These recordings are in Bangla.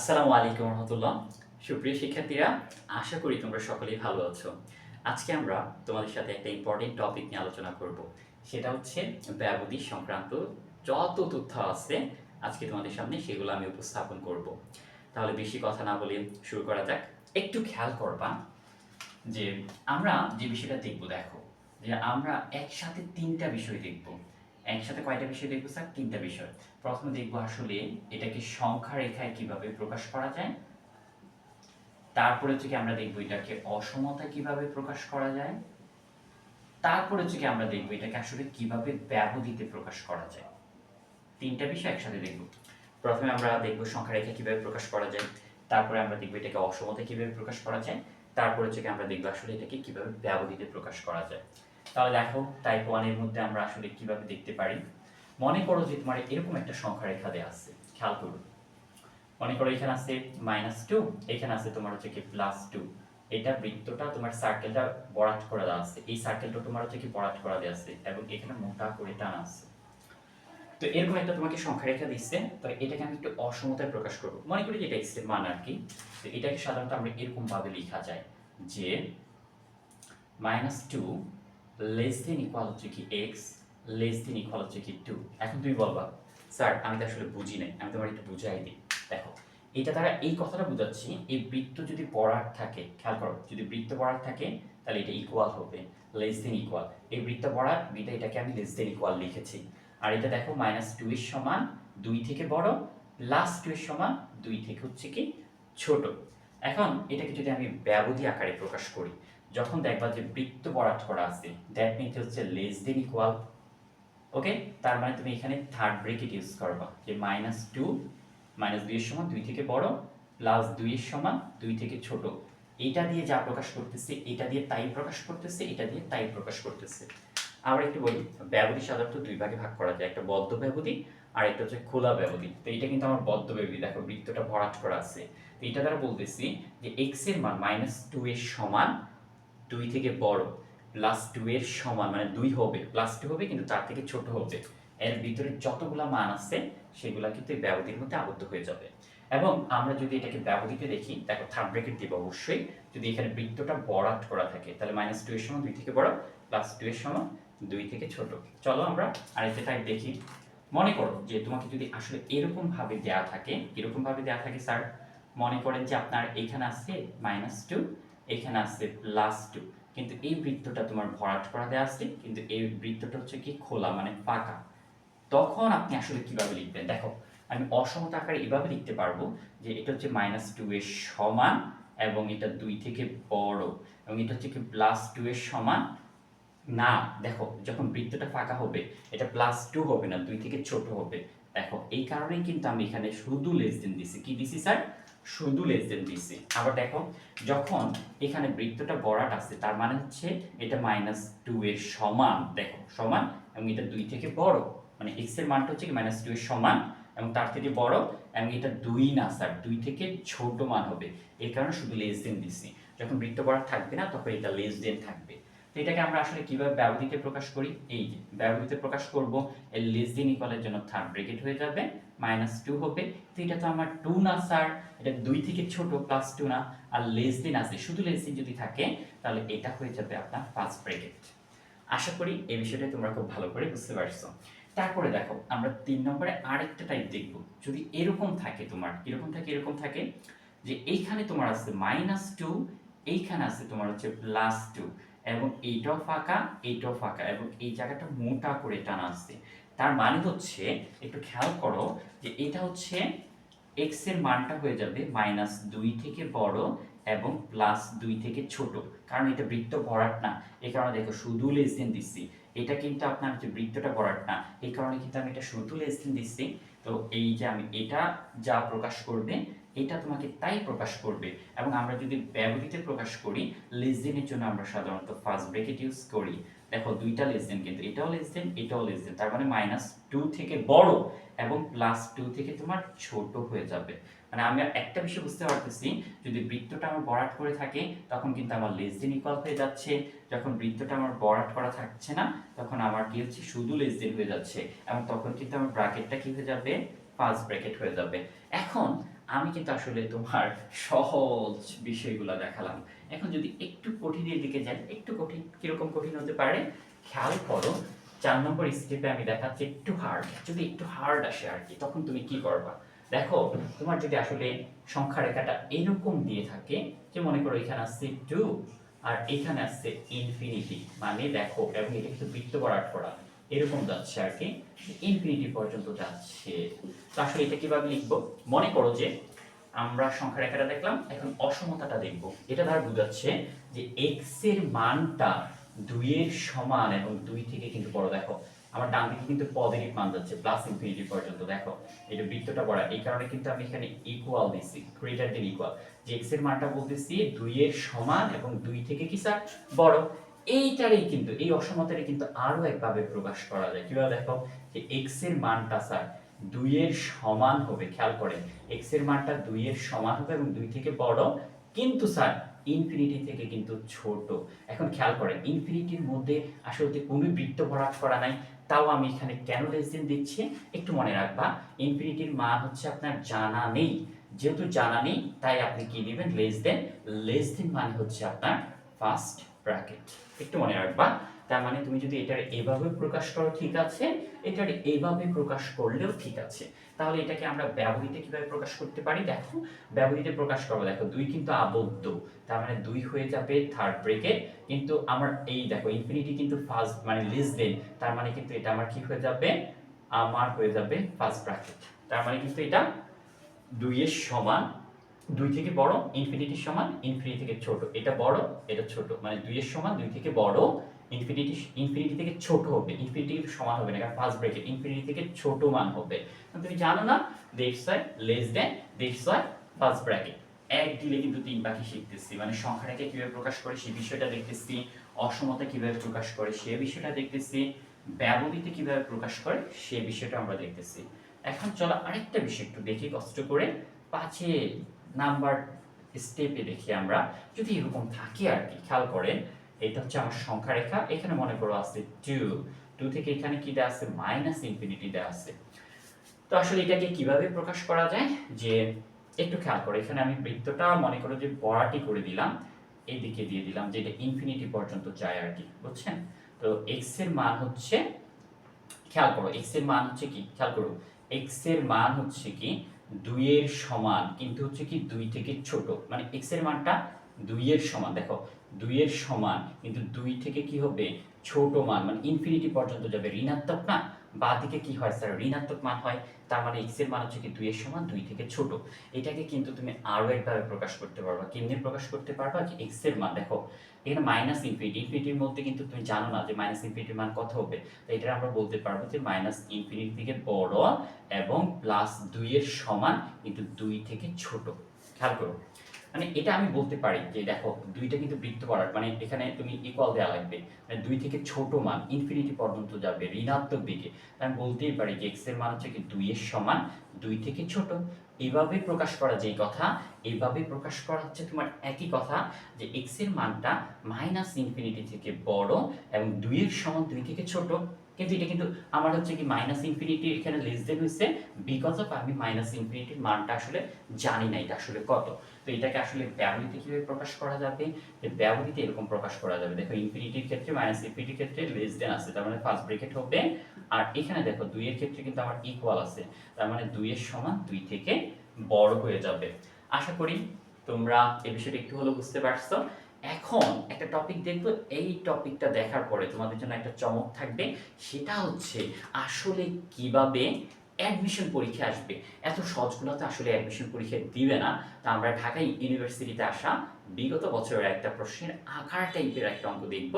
আসসালামু আলাইকুম রহমতুল্লাহ। সুপ্রিয় শিক্ষার্থীরা, আশা করি তোমরা সকলেই ভালো আছো। আজকে আমরা তোমাদের সাথে একটা ইম্পর্টেন্ট টপিক নিয়ে আলোচনা করব। সেটা হচ্ছে ব্যবধি সংক্রান্ত যত তথ্য আছে আজকে তোমাদের সামনে সেগুলো আমি উপস্থাপন করব। তাহলে বেশি কথা না বলে শুরু করা যাক। একটু খেয়াল করবা যে আমরা যে বিষয়টা দেখব, দেখো, যে আমরা একসাথে তিনটা বিষয় দেখব। একসাথে কয়টা বিষয় দেখব, স্যার? তিনটা বিষয়। প্রথমে দেখব আসলে এটাকে সংখ্যা রেখায় কীভাবে প্রকাশ করা যায়। তারপরে হচ্ছে কি আমরা দেখব এটাকে অসমতা কীভাবে প্রকাশ করা যায়। তারপরে হচ্ছে কি আমরা দেখব এটাকে আসলে কীভাবে ব্যবধিতে প্রকাশ করা যায়। তিনটা বিষয় একসাথে দেখব। প্রথমে আমরা দেখব সংখ্যা রেখা কীভাবে প্রকাশ করা যায়। তারপরে আমরা দেখব এটাকে অসমতা কীভাবে প্রকাশ করা যায়। তারপরে হচ্ছে কি আমরা দেখব আসলে এটাকে কীভাবে ব্যবধিতে প্রকাশ করা যায়। তাহলে দেখো টাইপ ওয়ানের মধ্যে আমরা আসলে কীভাবে দেখতে পারি। মনে করো যে তোমার এরকম একটা সংখ্যা রেখা দেওয়া আছে, খেয়াল করো। মনে করো এখানে আছে মাইনাস টু এখানে আছে তোমার হচ্ছে কি প্লাস টু এটা বৃত্তটা তোমার সার্কেলটা বরাট করে দেওয়া আছে। এই সার্কেলটা তোমার হচ্ছে কি বরাট করা দেওয়া আছে এবং এখানে মোটা করে টানা আছে। তো এরকম একটা তোমাকে সংখ্যা রেখা দিচ্ছে তো এটাকে আমি একটু অসমতায় প্রকাশ করব। মনে করি এটা এক্সের মান আর কি। তো এটাকে সাধারণত আমরা এরকম ভাবে লেখা যায় যে minus two less than equal হচ্ছে কি এক্স লেস দেন ইকুয়াল হচ্ছে কি টু এখন তুমি বলবা, স্যার, আমি তো আসলে বুঝি নাই, আমি তোমার একটু বুঝাই দিই। দেখো, এটা দ্বারা এই কথাটা বোঝাচ্ছি, এই বৃত্ত যদি বরাট থাকে, খেয়াল করো, যদি বৃত্ত বরাট থাকে, তাহলে এটা ইকুয়াল হবে লেস দেন ইকুয়াল এই বৃত্ত বরাট বিটা এটাকে আমি লেস দেন ইকুয়াল লিখেছি। আর এটা দেখো মাইনাস টু এর সমান দুই থেকে বড় প্লাস টু এর সমান দুই থেকে হচ্ছে কি ছোট। এখন এটাকে যদি আমি ব্যবধি আকারে প্রকাশ করি যখন দেখবা যে বৃত্ত বরাট করা আছে দ্যাট মিনস হচ্ছে লেস দেন ইকুয়াল ওকে তার মানে তুমি এখানে থার্ড ব্রেকেট ইউজ করবা, যে মাইনাস টু মাইনাস দুইয়ের সমান দুই থেকে বড় প্লাস দুইয়ের সমান দুই থেকে ছোট। এটা দিয়ে যা প্রকাশ করতেছে, এটা দিয়ে তাই প্রকাশ করতেছে, এটা দিয়ে তাই প্রকাশ করতেছে। আবার একটু বলি, ব্যবধি সাধারণত দুই ভাগে ভাগ করা যায়, একটা বদ্ধ ব্যবধি আর একটা হচ্ছে খোলা ব্যবধি। তো এটা কিন্তু আমার বদ্ধ ব্যবধি, দেখো বৃত্তটা ভরাট করা আছে। তো এটা দ্বারা বলতেছি যে এক্সের মান মাইনাস টু এর সমান দুই থেকে বড় প্লাস টু এর সমান মানে দুই হবে প্লাস টু হবে কিন্তু তার থেকে ছোট হবে। এর ভিতরে যতগুলা মান আছে, সেগুলা কিন্তু ব্যবধির মধ্যে আবদ্ধ হয়ে যাবে। এবং আমরা যদি এটাকে ব্যবধিতে দেখি, দেখো থার্ড ব্রেকেট দিব অবশ্যই। যদি এখানে বৃত্তটা বরাট করা থাকে, তাহলে মাইনাস টু এর সমান দুই থেকে বড় প্লাস টু এর সমান দুই থেকে ছোট। চলো আমরা আরেকটা টাইপ দেখি। মনে করো যে তোমাকে যদি আসলে এরকম ভাবে দেয়া থাকে এরকম ভাবে দেয়া থাকে স্যার মনে করেন যে আপনার এখানে আছে মাইনাস টু এখানে আছে প্লাস টু কিন্তু এই বৃত্তটা তোমার ভরাট করা দেওয়া আছে কিন্তু এই বৃত্তটা হচ্ছে কি খোলা মানে ফাঁকা। তখন আপনি আসলে কীভাবে লিখবেন? দেখো, আমি অসমতা আকারে এভাবে লিখতে পারব যে এটা হচ্ছে মাইনাস টু এর সমান এবং এটা দুই থেকে বড় এবং এটা হচ্ছে কি প্লাস টু এর সমান। না, দেখো, যখন বৃত্তটা ফাঁকা হবে, এটা প্লাস টু হবে না, দুই থেকে ছোট হবে। দেখো, এই কারণেই কিন্তু আমি এখানে শুধু লেস দেন দিছি। কি দিছি স্যার শুধু লেস দেন দিছি আবার দেখো, যখন এখানে বৃত্তটা বরাট আছে, তার মানে হচ্ছে এটা মাইনাস টু এর সমান। দেখো, সমান এবং এটা দুই থেকে বড়। মানে এক্সের মানটা হচ্ছে কি মাইনাস টু এর সমান এবং তার থেকে বড় এবং এটা দুই না স্যার দুই থেকে ছোট মান হবে। এই কারণে শুধু লেস দেন দিছি যখন বৃত্ত বরাট থাকবে না, তখন এটা লেস দেন থাকবে। তো এটাকে আমরা আসলে কীভাবে ব্যবধিতে প্রকাশ করি? এই যে ব্যবধিতে প্রকাশ করব এর লেস দেন ইকুয়ালের জন্য থার্ড ব্রেকেট হয়ে যাবে। মাইনাস টু হবে। তো এটা তো আমার টু না স্যার এটা দুই থেকে ছোট প্লাস টু না। আর লেস দেন আছে। শুধু লেস দেন যদি থাকে, তাহলে এটা হয়ে যাবে আপনার ফার্স্ট ব্রেকেট আশা করি এই বিষয়টা তোমরা খুব ভালো করে বুঝতে পারছ। তারপরে দেখো, আমরা তিন নম্বরে আরেকটা টাইপ দেখব। যদি এরকম থাকে তোমার, এরকম থাকে এরকম থাকে, যে এইখানে তোমার আছে মাইনাস টু এইখানে আছে তোমার হচ্ছে প্লাস টু এবং এইটাও ফাঁকা এইটাও ফাঁকা। এবং এই জায়গাটা মোটা করে টানা আছে। তার মানে হচ্ছে, একটু খেয়াল করো যে এটা হচ্ছে এক্সের মানটা হয়ে যাবে মাইনাস দুই থেকে বড় এবং প্লাস দুই থেকে ছোট। কারণ এটা বৃত্ত ভরাট না। এই কারণে দেখো শুধু লেস দেন দিচ্ছি। এটা কিন্তু আপনার যে বৃত্তটা ভরাট না। এই কারণে কিন্তু আমি এটা শুধু লেস দেন দিচ্ছি। তো এই যে আমি এটা যা প্রকাশ করবে এটা তোমাকে তাই প্রকাশ করবে এবং আমরা যদি ব্যবধিতে প্রকাশ করি লেস দেনের জন্য আমরা সাধারণত ফার্স্ট ব্রেকেট ইউজ করি। দেখো, দুইটা লেস দেন কিন্তু, এটাও লেস দেন এটাও লেস দেন তার মানে মাইনাস টু থেকে বড় এবং প্লাস টু থেকে তোমার ছোট হয়ে যাবে। মানে আমি একটা বিষয় বুঝতে পারতেছি, যদি বৃত্তটা আমার বরাট করে থাকে, তখন কিন্তু আমার লেস দেন ইকুয়াল হয়ে যাচ্ছে। যখন বৃত্তটা আমার বরাট করা থাকছে না, তখন আমার কি হচ্ছে? শুধু লেস দেন হয়ে যাচ্ছে। এবং তখন কিন্তু আমার ব্র্যাকেটটা কি হয়ে যাবে? ফার্স্ট ব্র্যাকেট হয়ে যাবে। এখন আমি কিন্তু আসলে তোমার সহজ বিষয়গুলো দেখালাম। এখন যদি একটু কঠিনের দিকে যাই, একটু কঠিন, কীরকম কঠিন হতে পারে? খেয়াল করো, চার নম্বর স্টেপে আমি দেখাচ্ছি একটু হার্ড যদি একটু হার্ড আসে আর কি তখন তুমি কি করবা? দেখো, তোমার যদি আসলে সংখ্যা রেখাটা এরকম দিয়ে থাকে যে মনে করো এখানে আসছে টু আর এখানে আসছে ইনফিনিটি মানে দেখো, এবং এটা কিন্তু বৃত্ত বরাট করা। এরকম যাচ্ছে আর কি ইনফিনিটি পর্যন্ত যাচ্ছে। তো আসলে এটা কীভাবে লিখব? মনে করো যে আমরা সংখ্যা রেখাটা দেখলাম, এখন অসমতাটা দেখব। এটা দ্বারা বোঝাচ্ছে যে এক্সের মানটা দুইয়ের সমান এবং দুই থেকে কিন্তু বড়, দেখো, আমার ডান দিকে কিন্তু পজিটিভ মান যাচ্ছে প্লাস ইনফিনিটি পর্যন্ত, দেখো এটা বৃত্তটা বড়, এই কারণে কিন্তু আমি এখানে ইকুয়াল দিছি গ্রেটার দেন ইকুয়াল যে এক্সের মানটা বলতেছি, দুইয়ের সমান এবং দুই থেকে কি স্যার বড়। এইটারই কিন্তু, এই অসমতারই কিন্তু আরও একভাবে প্রকাশ করা যায়। কীভাবে দেখো? যে এক্সের মানটা স্যার দুইয়ের সমান হবে, খেয়াল করেন। এক্সের মানটা দুইয়ের সমান হবে এবং দুই থেকে বড়, কিন্তু স্যার ইনফিনিটি থেকে কিন্তু ছোট। এখন খেয়াল করেন ইনফিনিটির মধ্যে আসলে কোনো বৃত্ত ভরাট করা নাই, তাও আমি এখানে কেন লেস দেন দিচ্ছি? একটু মনে রাখবা ইনফিনিটির মান হচ্ছে আপনার জানা নেই। যেহেতু জানা নেই, তাই আপনি কি দিবেন? লেস দেন লেস দেন মানে হচ্ছে আপনার ফার্স্ট ব্র্যাকেট একটু মনে রাখবা। তার মানে তুমি যদি এটার এভাবে প্রকাশ করো, ঠিক আছে। এটার এইভাবে প্রকাশ করলেও ঠিক আছে। তাহলে এটাকে আমরা ব্যবহৃতে কীভাবে প্রকাশ করতে পারি? দেখো, ব্যবহৃতে প্রকাশ করব। দেখো, দুই কিন্তু আবদ্ধ। তার মানে দুই হয়ে যাবে থার্ড ব্রেকেট কিন্তু আমার এই দেখো ইনফিনিটি কিন্তু ফার্স্ট মানে লেস দেন তার মানে কিন্তু এটা আমার কি হয়ে যাবে? আমার হয়ে যাবে ফার্স্ট ব্র্যাকেট তার মানে কিন্তু এটা দুইয়ের সমান দুই থেকে বড় ইনফিনিটির সমান ইনফিনিটি থেকে ছোট। এটা বড়, এটা ছোট। মানে দুইয়ের সমান দুই থেকে বড় ইনফিনিটি ইনফিনিটি থেকে ছোট হবে। ইনফিনিটি সমান হবে না, কারণ ফার্স্ট ব্রেকেট ইনফিনিটি থেকে ছোট মান হবে। তুমি জানো না that's why less than that's why first bracket এক দিলে কিন্তু তিন পাখি শিখতেছি। মানে সংখ্যাটাকে কীভাবে প্রকাশ করে সেই বিষয়টা দেখতেছি। অসমতা কীভাবে প্রকাশ করে, সে বিষয়টা দেখতেছি। ব্যবধিতে কীভাবে প্রকাশ করে, সে বিষয়টা আমরা দেখতেছি। এখন চলো আরেকটা বিষয় একটু দেখি কষ্ট করে পাঁচে নাম্বার স্টেপে দেখি আমরা, যদি এরকম থাকে আর কি, খেয়াল করেন এটা হচ্ছে আমার সংখ্যা রেখা, এখানে মনে করো আছে টু টু থেকে এখানে কি দেওয়া আছে? মাইনাস ইনফিনিটি দেওয়া আছে। তো আসলে এটাকে কীভাবে প্রকাশ করা যায়? যে একটু খেয়াল করো, এখানে আমি বৃত্তটা মনে করো যে বড়াটি করে দিলাম, এইদিকে দিয়ে দিলাম যে এটা ইনফিনিটি পর্যন্ত যায় আর কি, বুঝছেন? তো এক্সের মান হচ্ছে, খেয়াল করো এক্সের মান হচ্ছে কি? খেয়াল করো এক্সের মান হচ্ছে কি? দুইয়ের সমান, কিন্তু হচ্ছে কি দুই থেকে ছোট। মানে x এর মানটা দুইয়ের সমান। দেখো, দুইয়ের সমান, কিন্তু দুই থেকে কি হবে? ছোট মান মানে ইনফিনিটি পর্যন্ত যাবে। ঋণাত্মক না? বা দিকে কি হয়, স্যার? ঋণাত্মক মান হয় তার মানে এক্সের মান হচ্ছে কি দুইয়ের সমান দুই থেকে ছোট। এটাকে কিন্তু তুমি আরও একভাবে প্রকাশ করতে পারবা। কেমনি প্রকাশ করতে পারবা? যে এক্সের মান, দেখো, এখানে মাইনাস ইনফিনিটি ইনফিনিটির মধ্যে কিন্তু তুমি জানো না যে মাইনাস ইনফিনিটির মান কত হবে। তো এটা আমরা বলতে পারব যে মাইনাস ইনফিনিটি থেকে বড় এবং প্লাস দুইয়ের সমান কিন্তু দুই থেকে ছোট। খেয়াল করো। মানে এটা আমি বলতে পারি যে দেখো, দুইটা কিন্তু বৃত্ত করার মানে এখানে তুমি ইকুয়াল দেওয়া লাগবে। মানে দুই থেকে ছোট মান ইনফিনিটি পর্যন্ত যাবে ঋণাত্মক দিকে। আমি বলতেই পারি যে এক্সের মান হচ্ছে কি দুইয়ের সমান দুই থেকে ছোট। এইভাবে প্রকাশ করা যেই কথা এইভাবে প্রকাশ করা হচ্ছে তোমার একই কথা যে এক্সের মানটা মাইনাস ইনফিনিটি থেকে বড় এবং দুইয়ের সমান দুই থেকে ছোট। কিন্তু এটা কিন্তু আমার হচ্ছে কি মাইনাস ইনফিনিটি এখানে লেস দেন হচ্ছে বিকজ অফ আমি মাইনাস ইনফিনিটির মানটা আসলে জানি না এটা আসলে কত। তো এটাকে আসলে ব্যবহৃত কীভাবে প্রকাশ করা যাবে? যে ব্যবহৃত এরকম প্রকাশ করা যাবে। দেখো ইনফিনিটির ক্ষেত্রে মাইনাস ইনফিনিটির ক্ষেত্রে লেস দেন আছে, তার মানে ফার্স্ট ব্রেকেট হবে। আর এখানে দেখো দুইয়ের ক্ষেত্রে কিন্তু আমার ইকুয়াল আছে, তার মানে দুইয়ের সমান দুই থেকে বড় হয়ে যাবে। আশা করি তোমরা এই বিষয়টা একটু হলেও বুঝতে পারছ। এখন একটা টপিক দেখব। এই টপিকটা দেখার পরে তোমাদের জন্য একটা চমক থাকবে। সেটা হচ্ছে আসলে কীভাবে অ্যাডমিশন পরীক্ষা আসবে। এত সহজগুলো তো আসলে অ্যাডমিশন পরীক্ষা দিবে না। তা আমরা ঢাকা ইউনিভার্সিটিতে আসা বিগত বছরের একটা প্রশ্নের আকার টাইপের একটা অঙ্ক দেখব।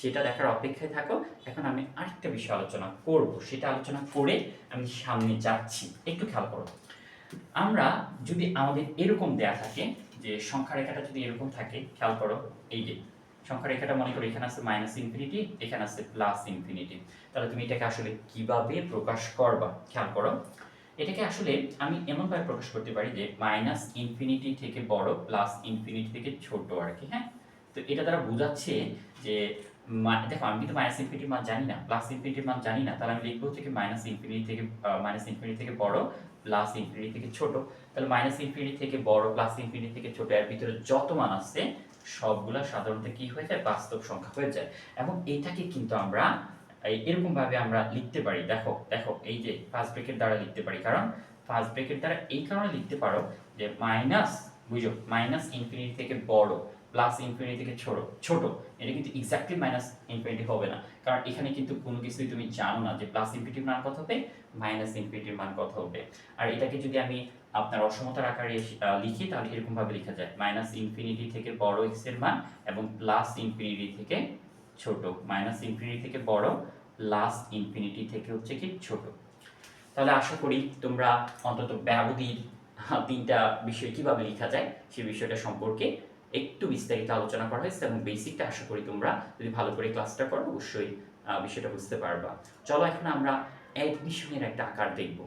সেটা দেখার অপেক্ষায় থাকো। এখন আমি আরেকটা বিষয় আলোচনা করব। সেটা আলোচনা করে আমি সামনে যাচ্ছি। একটু খেয়াল করো। আমরা যদি আমাদের এরকম দেয়া থাকে যে সংখ্যা রেখাটা যদি এরকম থাকে, খেয়াল করো, এই যে সংখ্যা রেখাটা মনে করো এখানে আছে মাইনাস ইনফিনিটি এখানে আছে প্লাস ইনফিনিটি তাহলে তুমি এটাকে আসলে কীভাবে প্রকাশ করবা? খেয়াল করো। এটাকে আসলে আমি এমনভাবে প্রকাশ করতে পারি যে মাইনাস ইনফিনিটি থেকে বড় প্লাস ইনফিনিটি থেকে ছোট আর কি হ্যাঁ? তো এটা দ্বারা বোঝাচ্ছে যে দেখো, আমি কিন্তু মাইনাস ইনফিনিটির মান জানি না প্লাস ইনফিনিটির মান জানি না, তাহলে আমি লিখব হচ্ছে মাইনাস ইনফিনিটি থেকে মাইনাস ইনফিনিটি থেকে বড় প্লাস ইনফিনিটি থেকে ছোট, তাহলে মাইনাস ইনফিনিটি থেকে বড় প্লাস ইনফিনিটি থেকে ছোট, এর ভিতরে যত মান আছে, সবগুলা সাধারণত কি হয়ে যায়? বাস্তব সংখ্যা হয়ে যায়। এবং এটাকে কিন্তু আমরা এরকম ভাবে আমরা লিখতে পারি। দেখো দেখো, এই যে ফার্স্ট ব্রেকের দ্বারা লিখতে পারি। কারণ ফার্স্ট ব্রেকের দ্বারা এই কারণে লিখতে পারো যে মাইনাস বুঝো মাইনাস ইনফিনিটি থেকে বড় প্লাস ইনফিনিটি থেকে ছোট ছোট। এটা কিন্তু এক্স্যাক্টলি মাইনাস ইনফিনিটি হবে না। কারণ এখানে কিন্তু কোনো কিছুই তুমি জানো না যে প্লাস ইনফিনিটির মান কত হবে? মাইনাস ইনফিনিটির মান কত হবে আর এটাকে যদি আমি আপনার অসমতার আকারে লিখি, তাহলে এরকম ভাবে লেখা যায়। মাইনাস ইনফিনিটি থেকে বড় এক্সের মান এবং প্লাস ইনফিনিটি থেকে ছোট। মাইনাস ইনফিনিটি থেকে বড়, প্লাস ইনফিনিটি থেকে হচ্ছে কি ছোট। তাহলে আশা করি তোমরা অন্তত ব্যবধির তিনটা বিষয় কীভাবে লেখা যায় সেই বিষয়টা সম্পর্কে একটু বিস্তারিত আলোচনা করা হয়েছে এবং বেসিকটা আশা করি তোমরা যদি ভালো করে ক্লাসটা করো, অবশ্যই বিষয়টা বুঝতে পারবা। চলো এখন আমরা অ্যাডমিশনের একটা আকার দেখব।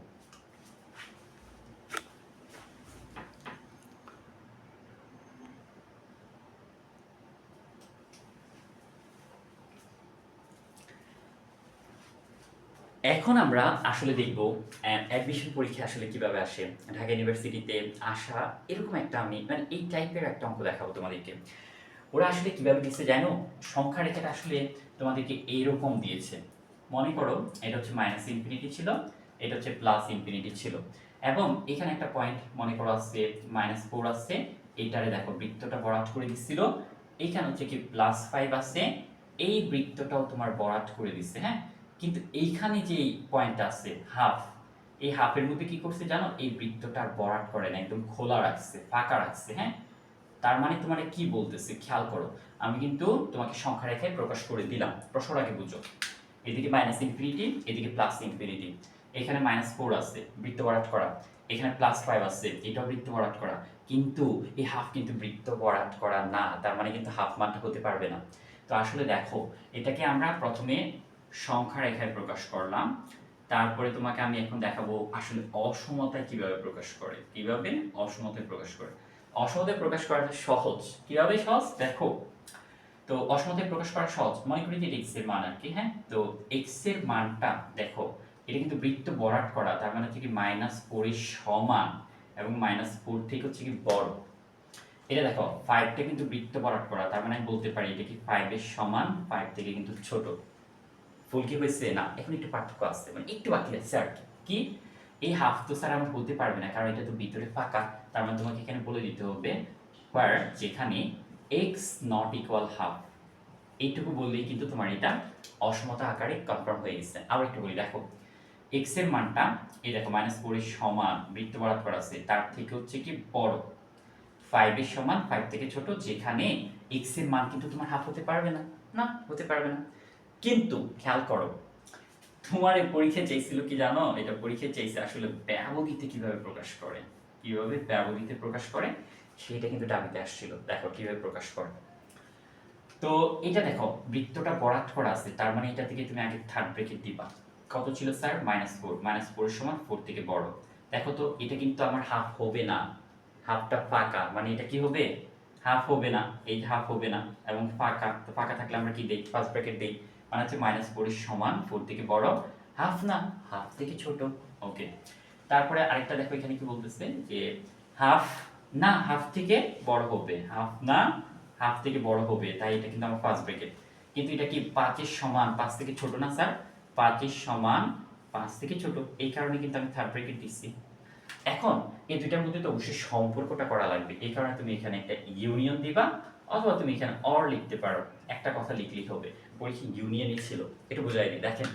এখন আমরা আসলে দেখব অ্যাডমিশন পরীক্ষা আসলে কীভাবে আসে। ঢাকা ইউনিভার্সিটিতে আসা এরকম একটা আমি মানে এই টাইপের একটা অঙ্ক দেখাবো তোমাদেরকে। ওরা আসলে কীভাবে দিচ্ছে জানো? সংখ্যা রেখাটা আসলে তোমাদেরকে এইরকম দিয়েছে। মনে করো এটা হচ্ছে মাইনাস ইনফিনিটি ছিল, এটা হচ্ছে প্লাস ইনফিনিটি ছিল। এবং এখানে একটা পয়েন্ট মনে করো আছে মাইনাস ফোর আছে, এইটারে দেখো বৃত্তটা বরাট করে দিচ্ছিল এইখানে হচ্ছে কি প্লাস ফাইভ আছে, এই বৃত্তটাও তোমার বরাট করে দিচ্ছে হ্যাঁ? কিন্তু এইখানে যে পয়েন্ট আছে হাফ এই হাফের মধ্যে কি করছে জানো? এই বৃত্তটা আর বরাট করে না, একদম খোলা রাখছে, ফাঁকা রাখছে হ্যাঁ? তার মানে তোমার কি বলতেছে, খেয়াল করো। আমি কিন্তু তোমাকে সংখ্যা রেখায় প্রকাশ করে দিলাম। প্রশ্নটাকে বুঝো। এদিকে মাইনাস ইনফিনিটি এদিকে প্লাস ইনফিনিটি এখানে মাইনাস ফোর আছে বৃত্ত বরাট করা। এখানে প্লাস ফাইভ আছে, এটাও বৃত্ত বরাট করা। কিন্তু এই হাফ কিন্তু বৃত্ত বরাট করা না, তার মানে কিন্তু হাফ মানটা হতে পারবে না। তো আসলে দেখো, এটাকে আমরা প্রথমে সংখ্যা রেখায় প্রকাশ করলাম। তারপরে তোমাকে আমি এখন দেখাবো আসলে অসমতায় কীভাবে প্রকাশ করে। কীভাবে? অসমতায় প্রকাশ করে। অসমতায় প্রকাশ করাটা সহজ। কীভাবে সহজ? দেখো। তো অসমতায় প্রকাশ করা সহজ। মনে করি যে এক্সের মান আর কি হ্যাঁ? তো এক্সের মানটা দেখো, এটা কিন্তু বৃত্ত বরাট করা, তার মানে হচ্ছে কি মাইনাস ফোর এর সমান এবং মাইনাস ফোর থেকে হচ্ছে কি বড়। এটা দেখো ফাইভটা কিন্তু বৃত্ত বরাট করা, তার মানে আমি বলতে পারি এটা কি ফাইভ এর সমান ফাইভ থেকে কিন্তু ছোট। ফুল কি হয়েছে? না, এখন একটু পার্থক্য আছে মানে একটু বাকি আছে আর কি। এই হাফ তো স্যার আমার বলতে পারবে না, কারণ এটা তো ভিতরে ফাঁকা, তার মানে তোমাকে এখানে বলে দিতে হবে যেখানে এক্স নট ইকুয়াল হাফ এইটুকু বললেই কিন্তু তোমার এটা অসমতা আকারে কনফার্ম হয়ে গেছে। আবার একটু বলি, দেখো এক্সের মানটা, এই দেখো মাইনাস ফোর এর সমান বৃত্ত বরাদ করা আছে, তার থেকে হচ্ছে কি বড়। ফাইভ এর সমান ফাইভ থেকে ছোট, যেখানে এক্সের মান কিন্তু তোমার হাফ হতে পারবে না। না, হতে পারবে না। কিন্তু খেয়াল করো, তোমার এই পরীক্ষা চাইছিল কি জানো? এটা পরীক্ষা চাইছে আসলে ব্যবধিতে কীভাবে প্রকাশ করে? কীভাবে ব্যবধিতে প্রকাশ করে? সেটা কিন্তু ডাবিতে আসছিল। দেখো, কীভাবে প্রকাশ করে। তো এটা দেখো, বৃত্তটা বরাট করা আছে, তার মানে এটা থেকে তুমি আগে থার্ড ব্রেকেট দিবা। কত ছিল sir minus four minus four সমান ফোর থেকে বড়। দেখো তো, এটা কিন্তু আমার হাফ হবে না। হাফটা ফাঁকা। মানে এটা কি হবে? হাফ হবে না। এই হাফ হবে না, এবং ফাঁকা। তো ফাঁকা থাকলে আমরা কি দেই? ফার্স্ট ব্র্যাকেট দেই। মানে হচ্ছে মাইনাস ফোর সমান ফোর থেকে বড়। হাফ না হাফ থেকে ছোট। ওকে তারপরে আরেকটা দেখো, এখানে কি বলতেছে? যে হাফ না হাফ থেকে বড় হবে। হাফ না হাফ থেকে বড় হবে। তাই এটা কিন্তু আমার ফার্স্ট ব্র্যাকেট কিন্তু এটা কি পাঁচের সমান? পাঁচ থেকে ছোট না স্যার পাঁচের সমান পাঁচ থেকে ছোট। এই কারণে কিন্তু আমি থার্ড ব্র্যাকেট দিচ্ছি এখন এই দুইটার মধ্যে তো অবশ্যই সম্পর্কটা করা লাগবে। এই কারণে তুমি এখানে একটা ইউনিয়ন দিবা অথবা তুমি এখানে অর লিখতে পারো। একটা কথা লিখলেই হবে। পরীক্ষা ইউনিয়নই ছিল। একটু বোঝাই দিই। দেখেন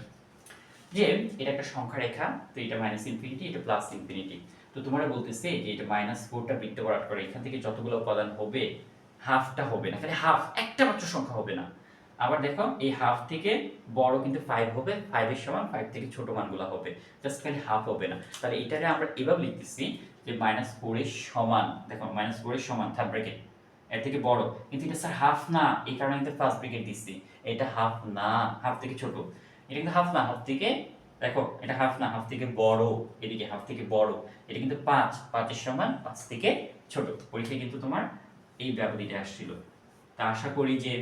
যে এটা একটা সংখ্যা রেখা তো এটা মাইনাস ইনফিনিটি এটা প্লাস ইনফিনিটি তো তোমরা বলতেছে যে এটা মাইনাস ফোরটা বৃত্ত বরাট করে, এখান থেকে যতগুলো উপাদান হবে হাফটা হবে না। খালি হাফ একটা মাত্র সংখ্যা হবে না। আবার দেখো, এই হাফ থেকে বড় কিন্তু ফাইভ হবে ফাইভের সমান ফাইভ থেকে ছোট মানগুলো হবে। জাস্ট খালি হাফ হবে না। তাহলে এটারে আমরা এভাবে লিখতেছি যে মাইনাস ফোরের সমান, দেখো মাইনাস ফোরের সমান থার্ড ব্রেকেট এর থেকে বড়। কিন্তু এটা স্যার হাফ না, এই কারণে কিন্তু ফার্স্ট ব্রেকেট দিচ্ছি এটা হাফ না হাফ থেকে ছোট। এটা কিন্তু হাফ না হাফ থেকে দেখো, এটা হাফ না হাফ থেকে বড়, এদিকে হাফ থেকে বড়। এটা কিন্তু পাঁচ, পাঁচের সমান পাঁচ থেকে ছোট। পরীক্ষায় কিন্তু তোমার এই ব্যবধিটা আসছিল। তা আশা করি যে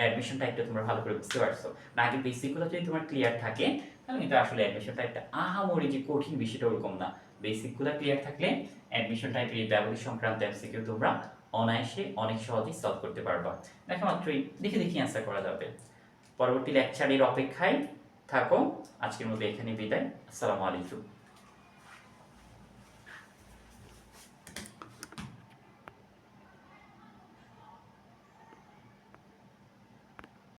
অ্যাডমিশনটা একটা তোমরা ভালো করে বুঝতে পারছ। না, আগে বেসিকগুলো যদি তোমার ক্লিয়ার থাকে, তাহলে কিন্তু আসলে অ্যাডমিশনটা একটা আহামরি যে কঠিন বিষয়টা ওরকম না। বেসিকগুলো ক্লিয়ার থাকলে অ্যাডমিশন টাইপের এই ব্যবধি সংক্রান্ত এমসিকিউ তোমরা অনায়াসে অনেক সহজেই সলভ করতে পারবা। দেখা, মাত্রই দেখে দেখি অ্যান্সার করা যাবে। পরবর্তী লেকচারের অপেক্ষায় থাকো। আজকের মতো এখানে বিদায়। আসসালামু আলাইকুম।